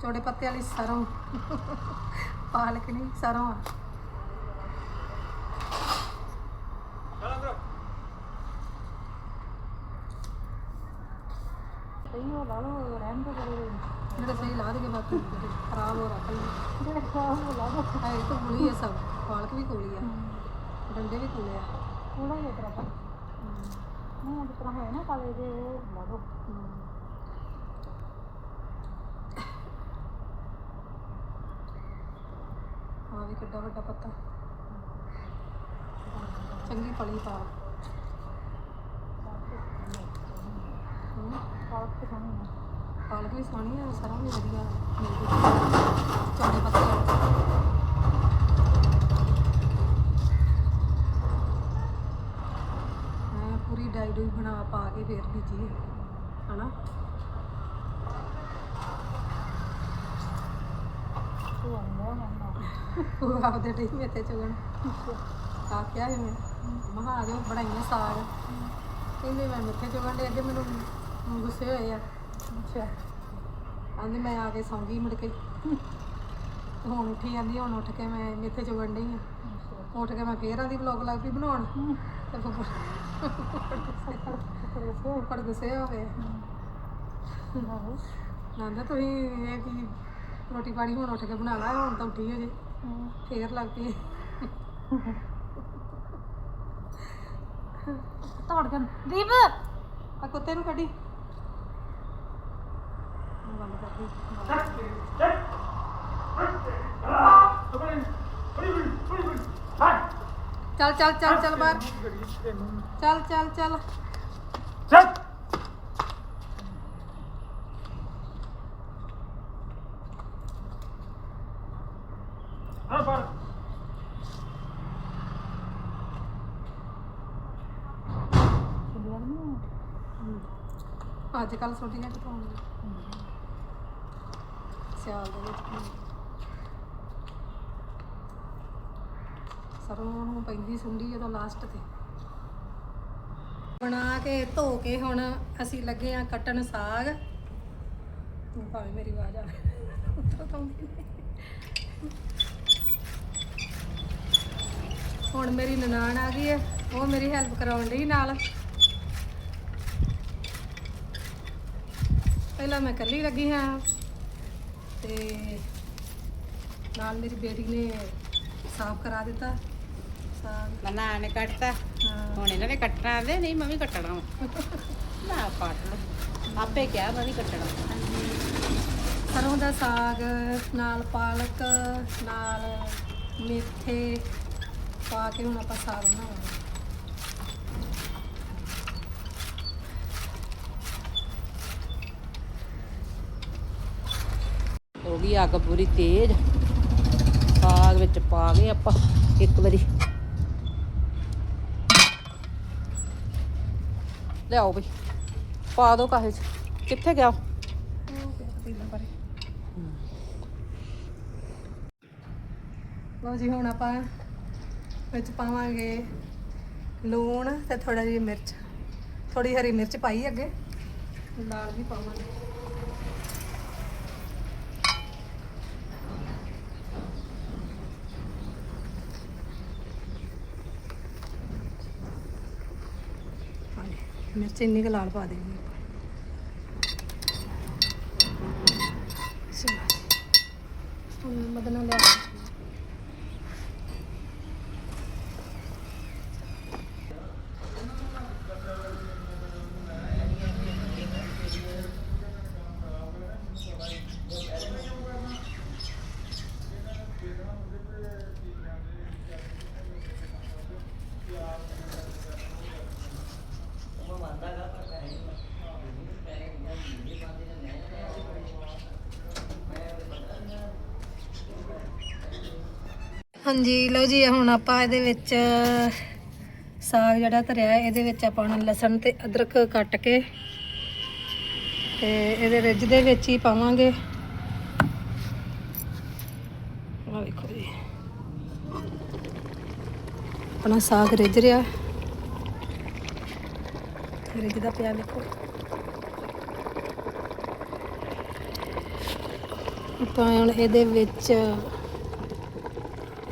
ਚੌੜੇ ਪੱਤੇ ਵਾਲੀ ਸਰੋਂ ਪਾਲਕ ਨਹੀਂ ਸਰੋਂ ਆ ਸਹੀ ਹੋ ਲਾ ਲਓ ਰਹਿਣ ਤੋਂ ਬੜੇ ਜਿਹੜੇ ਸਹੀ ਲਾ ਦੇਗੇ ਬਾਕੀ ਖਰਾਬ ਹੋ ਰੱਖ ਲਈ। ਜਿਹੜੇ ਖਾਸ ਹੋ ਲਾ ਦੋ ਹੈ ਤਾਂ ਗੁਲੀ ਹੈ ਸਭ। ਪਾਲਕ ਵੀ ਕੋਲੀ ਆ। ਡੰਡੇ ਵੀ ਕੋਲੇ ਆ। ਥੋੜਾ ਜਿਹਾ ਤਰ੍ਹਾਂ ਨਹੀਂ ਅੱਜ ਤਰ੍ਹਾਂ ਹੋਇਆ ਨਾ ਕਾਲੇ ਦੇ ਉਹ ਲਾ ਦੋ। ਹਾਂ ਵੀ ਕਿੱਡਾ ਵੱਡਾ ਪੱਤਾ। ਚੰਗੀ ਪਲੀ ਪਾ। ਪਾਲਕ ਤੇ ਖਾਣੀ ਹੈ ਪਾਲਕ ਵੀ ਸੋਹਣੀ ਆ ਸਰੋਂ ਵੀ ਵਧੀਆ ਮਿਲਦੀ ਚੌੜੇ ਪੱਤੇ ਵਾਲੀ। ਪੂਰੀ ਡਾਈ ਡੂਈ ਬਣਾ ਪਾ ਕੇ ਫੇਰ ਬੀਜੀ ਹਨਾ? ਤੂੰ ਉਹ ਆਪਦੇ ਢੀ ਮੇਤੇ ਚੁਗਣ। ਆ ਕਿਹਾ ਮੈਂ ਮਹਾ ਆ ਜਾਓ ਬਣਾਈਏ ਸਾਗ। ਕਹਿੰਦੇ ਮੈਂ ਮਿੱਠੇ ਚੁਗਣ ਦੇ ਅੱਗੇ ਮੈਨੂੰ ਗੁੱਸੇ ਹੋਏ ਆ। ਅੱਛਾ। ਆਂਦੀ ਮੈਂ ਆ ਕੇ ਸੌਂ ਗਈ ਮੁੜ ਕੇ। ਹੁਣ ਉੱਠੀ ਜਾਂਦੀ ਹੁਣ ਉੱਠ ਕੇ ਮੈਂ ਮਿੱਠੇ ਚੁਗਣ ਡਈ ਆ। ਉੱਠ ਕੇ ਮੈਂ ਫੇਰ ਆਂਦੀ ਵਲੌਗ ਲੱਗ ਪਈ ਬਣਾਉਣ। ਤੇ ਫੁੱਫੜ ਗੁੱਸੇ ਹੋ ਗਏ। ਕਹਿੰਦਾ ਤੁਸੀਂ ਇਹ ਕੀ ਰੋਟੀ ਪਾਣੀ ਹੁਣ ਉੱਠ ਕੇ ਬਣਾ ਲਾ ਹੁਣ ਤਾਂ ਉੱਠੀ ਹੋ ਜੇ ਫੇਰ ਲੱਗ ਪਈ। ਤੋੜ ਕੇ ਦੀਪ! ਆ ਕੁੱਤੇ ਨੂੰ ਕੱਢੀ। ਬੰਦ ਕਰ ਦੀ ਚੱਲ ਚੱਲ ਚੱਲ ਚੱਲ ਬਾਹਰ ਚੱਲ ਚੱਲ ਚੱਲ ਚੁੰਡੀਆਂ ਨਹੀਂ ਅੱਜ ਕੱਲ ਛੋਟੀਆਂ ਕਿਥੋਂ ਆਉਂਦੀਆਂ ਸਿਆਲ ਦੇ ਵਿੱਚ ਸਰੋਂ ਨੂੰ ਪੈਂਦੀ ਸੁੰਡੀ ਜਦੋਂ ਲਾਸਟ ਤੇ। ਬਣਾ ਕੇ ਧੋ ਕੇ ਹੁਣ ਅਸੀਂ ਲੱਗੇ ਆ ਕੱਟਣ ਸਾਗ। ਭਾਵੇਂ ਮੇਰੀ ਆਵਾਜ਼ ਆ। ਉੱਤੋਂ ਤਾਂ ਹੁਣ ਮੇਰੀ ਨਨਾਣ ਆ ਗਈ ਹੈ, ਉਹ ਮੇਰੀ ਹੈਲਪ ਕਰਾਉਣ ਡਈ ਨਾਲ। ਪਹਿਲਾਂ ਮੈਂ ਇਕੱਲੀ ਲੱਗੀ ਹਾਂ। ਤੇ ਨਾਲ ਮੇਰੀ ਬੇਟੀ ਨੇ ਸਾਫ਼ ਕਰਾ ਦਿੱਤਾ। ਸਾਗ ਮਨਾ ਨੇ ਕੱਟਤਾ। ਹਾਂ। ਹੁਣ ਇਹਨਾਂ ਨੇ ਕੱਟਣਾ ਦੇ ਨਹੀਂ ਮੈਂ ਵੀ ਕੱਟਣਾ ਵਾ। ਨਾ ਕੱਟ ਲਓ। ਆਪੇ ਕਿਹਾ ਮੈਂ ਵੀ ਕੱਟਣਾ। ਸਰੋਂ ਦਾ ਸਾਗ ਨਾਲ ਪਾਲਕ ਨਾਲ ਮੇਥੇ ਪਾ ਕੇ ਹੁਣ ਆਪਾਂ ਸਾਗ ਬਣਾਵਾਂਗੇ। ਹੋ ਗਈ ਅੱਗ ਪੂਰੀ ਤੇਜ਼। ਸਾਗ ਵਿੱਚ ਪਾ ਗਏ ਆਪਾਂ ਇੱਕ ਵਾਰੀ। ਲਿਆਓ ਬਈ। ਪਾ ਦੋ ਕਾਹੇ ਚ। ਕਿੱਥੇ ਗਿਆ? ਲਓ ਜੀ, ਹੁਣ ਆਪਾਂ ਵਿੱਚ ਪਾਵਾਂਗੇ ਲੂਣ ਤੇ ਥੋੜਾ ਜਿਹੀ ਮਿਰਚ। ਥੋੜੀ ਹਰੀ ਮਿਰਚ ਪਾਈ ਅੱਗੇ। ਲਾਲ ਵੀ ਪਾਵਾਂਗੇ ਹਾਂਜੀ, ਮਿਰਚ ਇੰਨੀ ਕੁ ਲਾਲ ਪਾ ਦੇਣੀ ਹੁਣ ਮਦਨਾ ਲਿਆ ਕੇ ਹਾਂਜੀ, ਲਓ ਜੀ, ਹੁਣ ਆਪਾਂ ਇਹਦੇ ਵਿੱਚ ਸਾਗ ਜਿਹੜਾ ਧਰਿਆ, ਇਹਦੇ ਵਿੱਚ ਆਪਾਂ ਹੁਣ ਲਸਣ ਤੇ ਅਦਰਕ ਕੱਟ ਕੇ ਤੇ ਇਹਦੇ ਰਿੱਜ ਦੇ ਵਿੱਚ ਹੀ ਪਾਵਾਂਗੇ। ਆ ਵੇਖੋ ਜੀ। ਆਪਣਾ ਸਾਗ ਰਿੱਝ ਰਿਹਾ। ਰਿੱਝਦਾ ਪਿਆ, ਵੇਖੋ। ਆਪਾਂ ਹੁਣ ਇਹਦੇ ਵਿੱਚ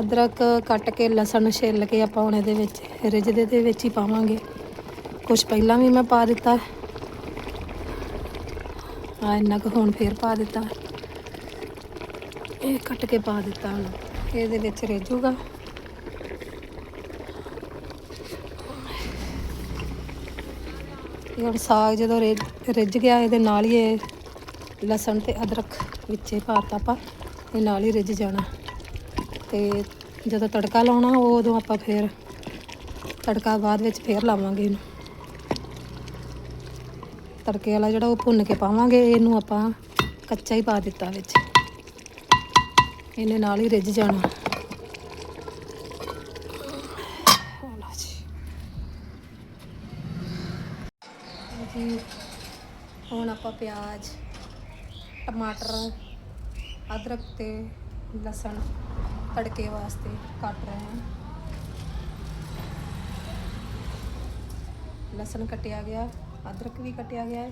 ਅਦਰਕ ਕੱਟ ਕੇ, ਲਸਣ ਛਿੱਲ ਕੇ ਆਪਾਂ ਹੁਣ ਇਹਦੇ ਵਿੱਚ ਰਿੱਝਦੇ ਦੇ ਵਿੱਚ ਹੀ ਪਾਵਾਂਗੇ। ਕੁਝ ਪਹਿਲਾਂ ਵੀ ਮੈਂ ਪਾ ਦਿੱਤਾ। ਆ ਇੰਨਾ ਕੁ ਹੁਣ ਫੇਰ ਪਾ ਦਿੱਤਾ। ਇਹ ਕੱਟ ਕੇ ਪਾ ਦਿੱਤਾ ਹੁਣ। ਇਹਦੇ ਵਿੱਚ ਰਿੱਝੂਗਾ ਇਹ ਹੁਣ ਸਾਗ ਜਦੋਂ ਰਿੱਝ- ਰਿੱਝ ਗਿਆ, ਇਹਦੇ ਨਾਲ ਹੀ ਇਹ ਲਸਣ ਤੇ ਅਦਰਕ ਵਿੱਚੇ ਪਾਤਾ ਆਪਾਂ। ਇਹ ਨਾਲ ਹੀ ਰਿੱਝ ਜਾਣਾ। ਤੇ ਜਦੋਂ ਤੜਕਾ ਲਾਉਣਾ ਉਹ ਉਦੋਂ ਆਪਾਂ ਫੇਰ ਤੜਕਾ ਬਾਅਦ ਵਿੱਚ ਫੇਰ ਲਾਵਾਂਗੇ ਇਹਨੂੰ। ਤੜਕੇ ਵਾਲਾ ਜਿਹੜਾ ਉਹ ਭੁੰਨ ਕੇ ਪਾਵਾਂਗੇ, ਇਹਨੂੰ ਆਪਾਂ ਕੱਚਾ ਹੀ ਪਾ ਦਿੱਤਾ ਵਿੱਚ। ਇਹਨੇ ਨਾਲ ਹੀ ਰਿੱਝ ਜਾਣਾ। ਜੀ। ਜੀ। ਹੁਣ ਆਪਾਂ ਪਿਆਜ਼, ਟਮਾਟਰ, ਅਦਰਕ ਤੇ ਲਸਣ ਤੜਕੇ ਵਾਸਤੇ ਕੱਟ ਰਹੇ ਹਾਂ। ਲਸਣ ਕੱਟਿਆ ਗਿਆ, ਅਦਰਕ ਵੀ ਕੱਟਿਆ ਗਿਆ ਹੈ।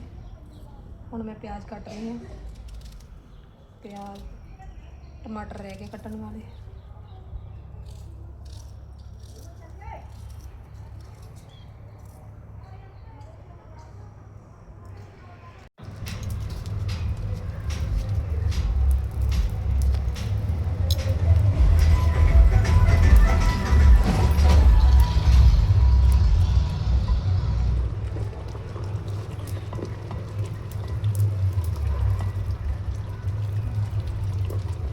ਹੁਣ ਮੈਂ ਪਿਆਜ਼ ਕੱਟ ਰਹੀ ਹਾਂ। ਪਿਆਜ਼, ਟਮਾਟਰ ਰਹਿ ਗਏ ਕੱਟਣ ਵਾਲੇ।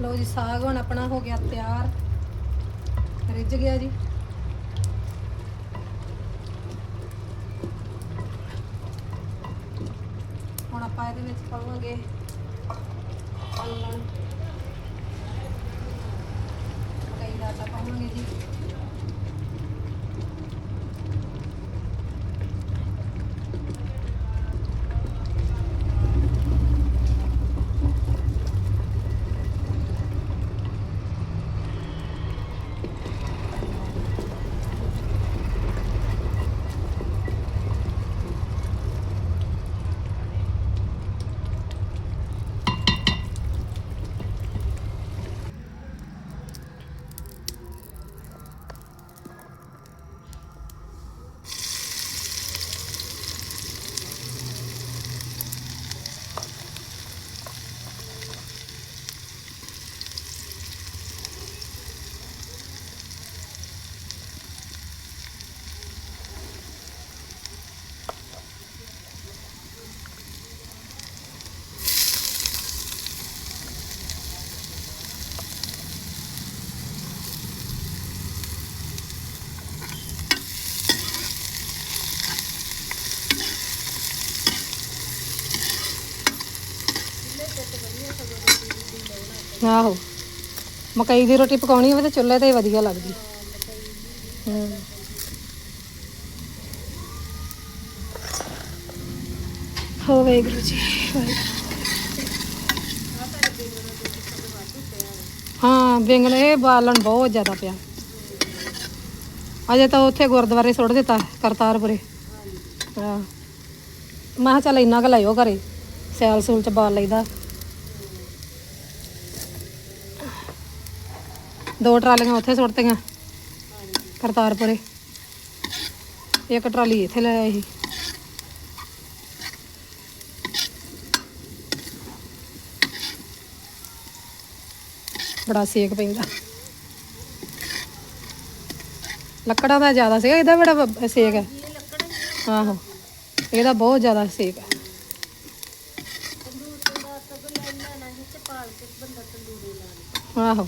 ਲਓ ਜੀ, ਸਾਗ ਹੁਣ ਆਪਣਾ ਹੋ ਗਿਆ ਤਿਆਰ। ਰਿੱਝ ਗਿਆ ਜੀ। ਹੁਣ ਆਪਾਂ ਇਹਦੇ ਵਿੱਚ ਪਾਵਾਂਗੇ ਅਲਣ ਕਈ ਦਾ ਆਟਾ ਪਾਵਾਂਗੇ ਜੀ। ਆਹੋ। ਮਕਈ ਦੀ ਰੋਟੀ ਪਕਾਉਣੀ ਹੋਵੇ ਤਾਂ ਚੁੱਲ੍ਹੇ ਤੇ ਹੀ ਵਧੀਆ ਲੱਗਦੀ। ਹੂੰ। ਹੋ ਵਾਹਿਗੁਰੂ ਜੀ ਹਾਂ ਬੈਂਗਣ ਇਹ ਬਾਲਣ ਬਹੁਤ ਜ਼ਿਆਦਾ ਪਿਆ। ਅਜੇ ਤਾਂ ਉੱਥੇ ਗੁਰਦੁਆਰੇ ਸੁੱਟ ਦਿੱਤਾ ਕਰਤਾਰਪੁਰੇ। ਹਾਂ। ਮੈਂ ਕਿਹਾ ਚੱਲ ਇੰਨਾ ਕੁ ਲਾਇਓ ਘਰੇ। ਸੈਲ ਸੂਲ ਚ ਬਾਲ ਲਈਦਾ। ਦੋ ਟਰਾਲੀਆਂ ਉੱਥੇ ਸੁੱਟਤੀਆਂ, ਕਰਤਾਰਪੁਰੇ। ਇੱਕ ਟਰਾਲੀ ਇੱਥੇ ਲੈ ਆਏ ਸੀ। ਬੜਾ ਸੇਕ ਪੈਂਦਾ। ਲੱਕੜਾਂ ਦਾ ਜ਼ਿਆਦਾ ਸੀਗਾ, ਇਹਦਾ ਬੜਾ ਸੇਕ ਹੈ। ਆਹੋ, ਇਹਦਾ ਬਹੁਤ ਜ਼ਿਆਦਾ ਸੇਕ ਹੈ। ਆਹੋ।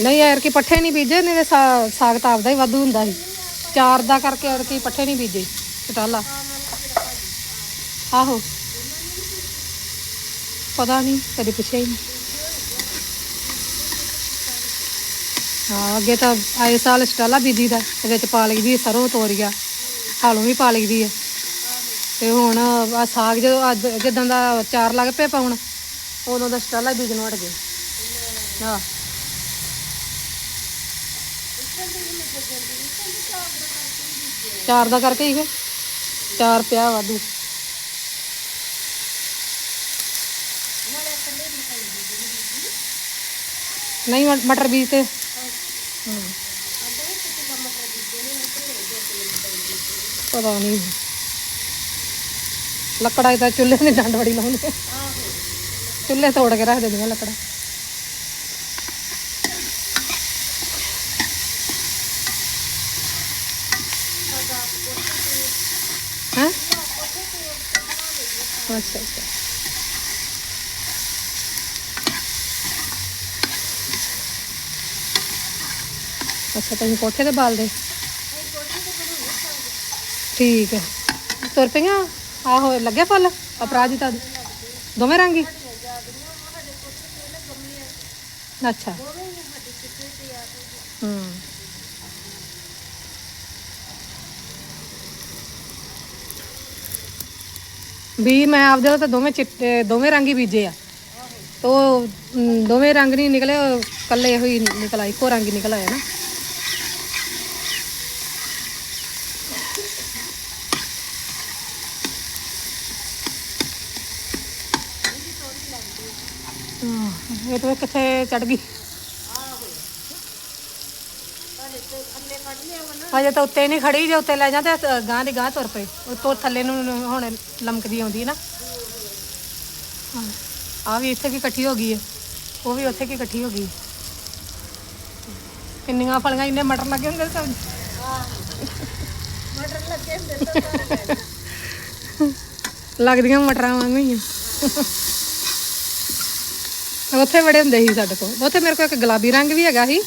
ਨਹੀਂ ਯਾਰ ਕੀ ਪੱਠੇ ਨਹੀਂ ਬੀਜੇ, ਨਹੀਂ ਤੇ ਸਾ- ਸਾਗ ਤਾਂ ਆਪਦਾ ਹੀ ਵਾਧੂ ਹੁੰਦਾ ਸੀ। ਚਾਰ ਦਾ ਕਰਕੇ ਯਾਰ ਕੀ ਪੱਠੇ ਨਹੀਂ ਬੀਜੇ ਟਾਲਾ ਆਹੋ। ਪਤਾ ਨਹੀਂ, ਕਦੇ ਪੁੱਛਿਆ ਹੀ ਨਹੀਂ। ਹਾਂ, ਅੱਗੇ ਤਾਂ ਆਏ ਸਾਲ ਸਟਾਲਾ ਬੀਜੀ ਦਾ ਤੇ ਵਿੱਚ ਪਾ ਲਈਦੀ ਹੈ ਸਰੋਂ, ਤੋਰੀਆ ਹਾਲੋਂ ਵੀ ਪਾ ਲਈਦੀ ਹੈ। ਤੇ ਹੁਣ ਆ ਸਾਗ ਜਦੋਂ ਅੱਜ, ਜਿੱਦਾਂ ਦਾ ਚਾਰ ਲੱਗ ਪਿਆ ਪਾਉਣ, ਉਦੋਂ ਦਾ ਸਟਾਲਾ ਬੀਜਣ ਵੜ ਗਏ। ਹਾਂ। ਚਾਰ ਦਾ ਕਰਕੇ ਹੀ ਕਿ ਚਾਰ ਪਿਆ ਵਾਧੂ। ਨਹੀਂ, ਮ- ਮਟਰ ਬੀਜ ਤੇ। ਹਮ। ਪਤਾ ਨਹੀਂ। ਲੱਕੜਾਂ ਤਾਂ ਚੁੱਲ੍ਹੇ ਦੀ ਡੰਡ ਬੜੀ ਲਾਉਂਦੇ। ਚੁੱਲ੍ਹੇ ਤੋੜ ਕੇ ਰੱਖ ਦਿੰਦੀਆਂ ਲੱਕੜਾਂ ਹੈਂ ਅੱਛਾ ਅੱਛਾ ਅੱਛਾ ਤੁਸੀਂ ਕੋਠੇ ਤੇ ਬਾਲਦੇ ਠੀਕ ਹੈ ਤੁਰ ਪਈਆਂ ਆਹੋ ਲੱਗਿਆ ਫੁੱਲ ਅਪਰਾਜਿਤਾ ਦੇ ਦੋਵੇਂ ਰੰਗੀ ਅੱਛਾ ਹੂੰ ਵੀ ਮੈਂ ਆਪਦੇ ਤਾਂ ਦੋਵੇਂ ਚਿੱਟੇ ਦੋਵੇਂ ਰੰਗ ਹੀ ਬੀਜੇ ਆ। ਤੋ ਦੋਵੇਂ ਰੰਗ ਨਹੀਂ ਨਿਕਲੇ ਉਹ ਕੱਲੇ ਇਹੋ ਹੀ ਨਿਕਲ ਆਇਆ ਇੱਕੋ ਰੰਗ ਹੀ ਨਿਕਲ ਆਇਆ ਨਾ। ਹਾਂ, ਇਹ ਤਾਂ ਕਿੱਥੇ ਚੜ ਗਈ? ਅਜੇ ਤਾਂ ਉੱਤੇ ਨਹੀਂ ਖੜੀ ਜੇ ਉੱਤੇ ਲੈ ਜਾਂ ਤੇ ਗਾਂ ਦੀ ਗਾਂ ਤੁਰ ਪਏ। ਉੱਤੋਂ ਥੱਲੇ ਨੂੰ ਹੁਣ ਲਮਕਦੀ ਆਉਂਦੀ ਨਾ। ਆ ਵੀ ਇੱਥੇ ਕੀ ਇਕੱਠੀ ਹੋ ਗਈ ਹੈ ਉਹ ਵੀ ਉੱਥੇ ਕੀ ਇਕੱਠੀ ਹੋ ਗਈ। ਕਿੰਨੀਆਂ ਫਲੀਆਂ ਇੰਨੇ ਮਟਰ ਲੱਗੇ ਹੁੰਦੇ ਸਬਜ਼ੀ ਲੱਗਦੀਆਂ ਮਟਰਾਂ ਵਾਂਗੂ ਹੀ ਆ। ਉੱਥੇ ਬੜੇ ਹੁੰਦੇ ਸੀ ਸਾਡੇ ਕੋਲ। ਉੱਥੇ ਮੇਰੇ ਕੋਲ ਇੱਕ ਗੁਲਾਬੀ ਰੰਗ ਵੀ ਹੈਗਾ ਸੀ।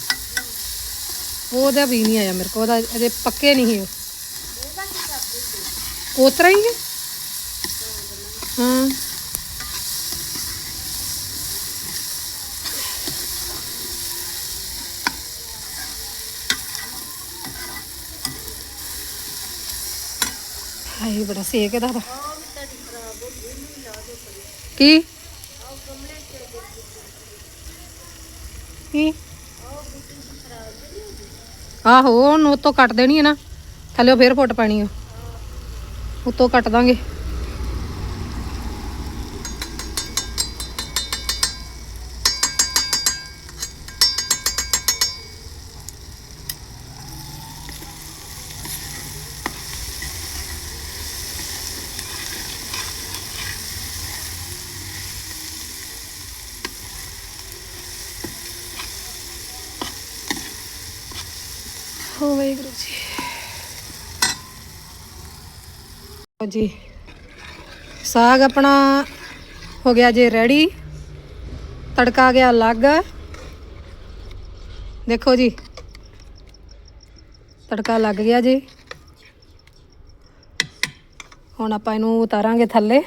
ਉਹਦਾ ਵੀ ਨਹੀਂ ਆਇਆ ਮੇਰੇ ਕੋਲ, ਉਹਦਾ ਅਜੇ ਪੱਕੇ ਨਹੀਂ ਸੀ ਉਹ। ਤਰ੍ਹਾਂ ਹੀ ਹੈ? ਹਾਂ। ਹਾਏ, ਬੜਾ ਸੇਕ ਇਹਦਾ ਤਾਂ। ਕੀ? ਕੀ? ਆਹੋ, ਉਹਨੂੰ ਉਤੋਂ ਕੱਟ ਦੇਣੀ ਹੈ ਨਾ। ਥੱਲੇ ਫੇਰ ਫੁੱਟ ਪੈਣੀ ਆ। ਉਤੋਂ ਕੱਟ ਦਾਂਗੇ। ਹੋ ਵਾਹਿਗੁਰੂ ਜੀ। ਜੀ, ਸਾਗ ਆਪਣਾ ਹੋ ਗਿਆ ਜੇ ਰੈਡੀ ਤੜਕਾ ਗਿਆ ਅਲੱਗ। ਦੇਖੋ ਜੀ, ਤੜਕਾ ਲੱਗ ਗਿਆ ਜੀ। ਹੁਣ ਆਪਾਂ ਇਹਨੂੰ ਉਤਾਰਾਂਗੇ ਥੱਲੇ।